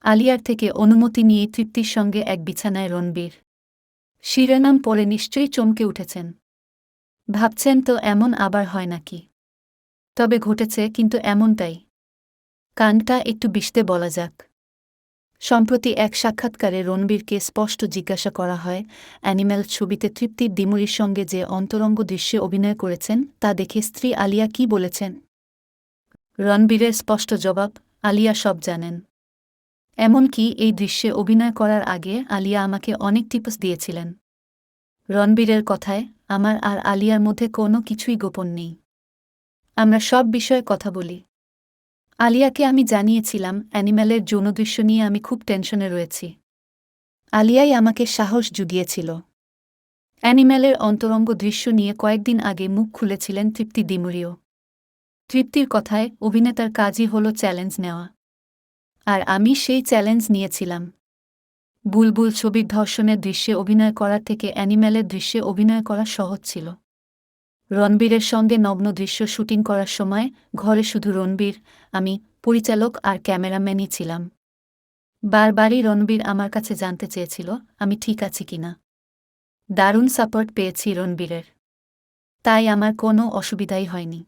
আলিয়ার থেকে অনুমতি নিয়ে তৃপ্তির সঙ্গে এক বিছানায় রণবীর। শিরোনাম পরে নিশ্চয়ই চমকে উঠেছেন। ভাবছেন তো এমন আবার হয় নাকি? তবে ঘটেছে কিন্তু এমনটাই। কানটা একটু বিশতে বলা যাক। সম্প্রতি এক সাক্ষাৎকারে রণবীরকে স্পষ্ট জিজ্ঞাসা করা হয়, অ্যানিম্যাল ছবিতে তৃপ্তির ডিমুরির সঙ্গে যে অন্তরঙ্গ দৃশ্যে অভিনয় করেছেন, তা দেখে স্ত্রী আলিয়া কি বলেছেন? রণবীরের স্পষ্ট জবাব, আলিয়া সব জানেন। এমনকি এই দৃশ্যে অভিনয় করার আগে আলিয়া আমাকে অনেক টিপস দিয়েছিলেন। রণবীরের কথায়, আমার আর আলিয়ার মধ্যে কোনো কিছুই গোপন নেই। আমরা সব বিষয়ে কথা বলি। আলিয়াকে আমি জানিয়েছিলাম অ্যানিম্যালের যৌনদৃশ্য নিয়ে আমি খুব টেনশনে রয়েছি। আলিয়াই আমাকে সাহস জুগিয়েছিল। অ্যানিম্যালের অন্তরঙ্গ দৃশ্য নিয়ে কয়েকদিন আগে মুখ খুলেছিলেন তৃপ্তি দিমুরিও তৃপ্তির কথায় অভিনেতার কাজই হল চ্যালেঞ্জ নেওয়া। আর আমি সেই চ্যালেঞ্জ নিয়েছিলাম। বুলবুল ছবির ধর্ষণের দৃশ্যে অভিনয় করার থেকে অ্যানিম্যালের দৃশ্যে অভিনয় করা সহজ ছিল। রণবীরের সঙ্গে নগ্ন দৃশ্য শুটিং করার সময় ঘরে শুধু রণবীর, আমি পরিচালক আর ক্যামেরাম্যানই ছিলাম। বারবারই রণবীর আমার কাছে জানতে চেয়েছিল, আমি ঠিক আছি কিনা দারুণ সাপোর্ট পেয়েছি রণবীরের। তাই আমার কোনো অসুবিধাই হয়নি।